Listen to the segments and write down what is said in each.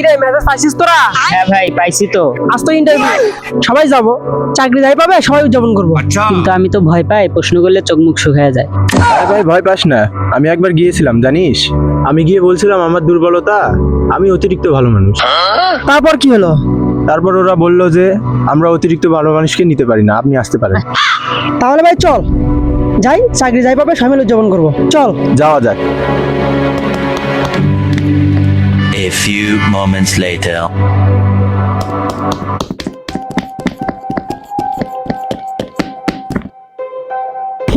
কিরে মেসেজ পাইছিস তোরা? হ্যাঁ ভাই পাইছি তো। আজ তো ইন্টারভিউ সবাই যাব চাকরি যাই পাবে সবাই উদযাপন করব। কিন্তু আমি তো ভয় পাই প্রশ্ন করলে চোখ মুখ শুকিয়ে যায়। আরে ভাই ভয় পাস না। আমি একবার গিয়েছিলাম জানিস? আমি গিয়ে বলছিলাম আমার দুর্বলতা আমি অতিরিক্ত ভালো মানুষ। তারপর কি হলো? তারপর ওরা বলল যে আমরা অতিরিক্ত ভালো মানুষকে নিতে পারি না আপনি আসতে পারেন। তাহলে ভাই চল। যাই চাকরি যাই পাবে সবাই মিলে উদযাপন করব। চল। যাওয়া যাক। A few moments later.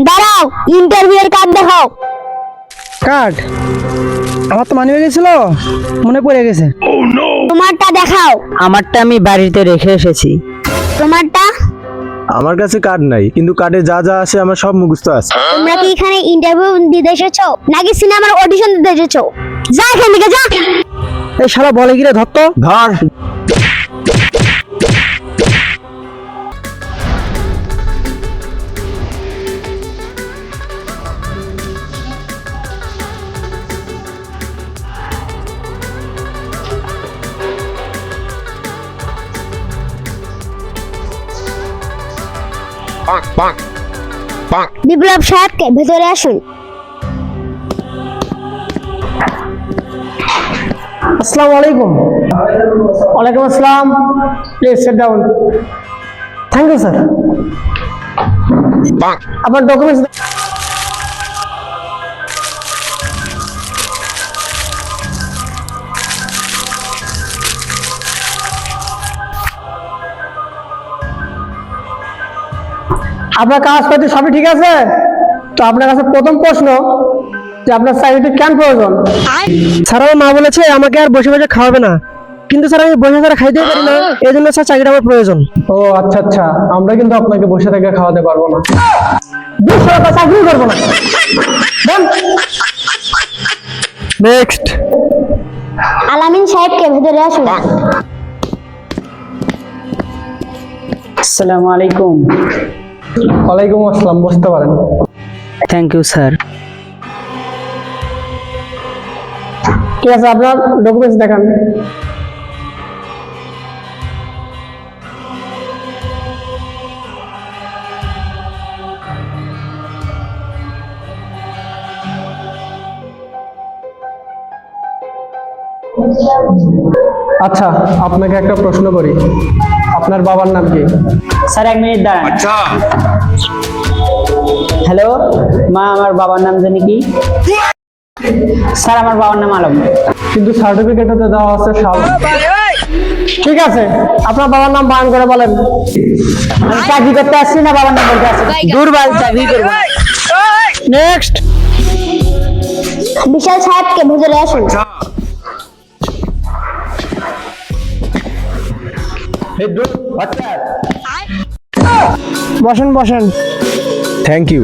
দাঁড়াও ইন্টারভিউ এর কার্ড দেখাও। কার্ড আমার তো মানি গেছিল মনে পড়ে গেছে। তোমারটা দেখাও। আমারটা আমি বাড়িতে রেখে এসেছি। তোমারটা? আমার কাছে কার্ড নাই কিন্তু কার্ডে যা যা আছে আমার সব মুখস্থ আছে। তোমরা কি এখানে ইন্টারভিউ দিতে এসেছ? নাকি সিনেমার অডিশন দিতে এসেছ? যা এখান থেকে যা! এই শালা বলে গিরে ধরতো ধর। বিপ্লব সাহেবকে ভেতরে আসুন। আসসালামু আলাইকুম। ওয়ালাইকুম আসসালাম। Please set down thank you sir আপনার ডকুমেন্টস আপনার কাগজপাতি সবই ঠিক আছে? তো আপনার কাছে প্রথম প্রশ্ন যে আপনার চাকরিটি কেন প্রয়োজন? স্যার আমার মা বলেছে আমাকে আর বসে বসে খাওয়াবে না। কিন্তু স্যার আমি বসে খাইতেই পারি না। এই জন্য স্যার চাকরিটা আমার প্রয়োজন। ও আচ্ছা আচ্ছা। আমরা কিন্তু আপনাকে বসে থেকে খাওয়াতে পারব না। দুশো টাকা চাকরি করব না। নেক্সট আলামিন সাহেবকে ভেতরে আসুন। আসসালামু আলাইকুম। ওয়ালাইকুম আসসালাম বসতে পারেন। থ্যাংক ইউ স্যার ঠিক আছে আপনার ডকুমেন্টস দেখান। আচ্ছা আপনাকে একটা প্রশ্ন করি। আপনার বাবার নাম কি? স্যার এক মিনিট দাঁড়ান। আচ্ছা। হ্যালো মা আমার বাবার নাম জানি কি? স্যার আমার বাবার নাম আলম। কিন্তু সার্টিফিকেটে দেওয়া আছে শাল ঠিক আছে আপনার বাবার নাম বায়ান করে বলেন। আমি চাকরি করতে আসছি না বাবার নাম বলতে আসছি দুর্বল চাকরি করব নেক্সট বিশাল সাহেবকে ভেতরে আসুন। বসেন বসেন। থ্যাংক ইউ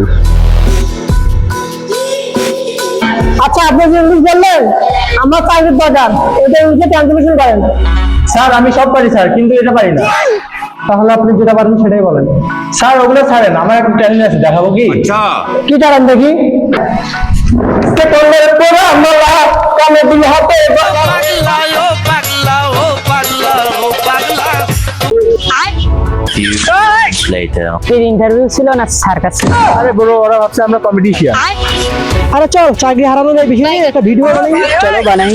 আচ্ছা আপনি যে ইংলিশ বললেন আমার চাকরির দরকার। এটা ইংলিশে ট্রান্সলেশন করেন। স্যার আমি সব পারি স্যার কিন্তু এটা পারি না। তাহলে আপনি যেটা পারেন সেটাই বলেন। স্যার ওগুলো ছাড়েন আমার একটা ট্যালেন্ট আছে দেখাবো কি? কি ট্যালেন্ট দেখি? কমেডি হবে পাগলা later. এর ইন্টারভিউ ছিল না স্যার কাছে। আরে বড় ওরা ভাবছে আমরা কমেডিশিয়ান আরে চল চাকরি হারানো যায় বেশি। একটা ভিডিও বানাই। চলো বানাই।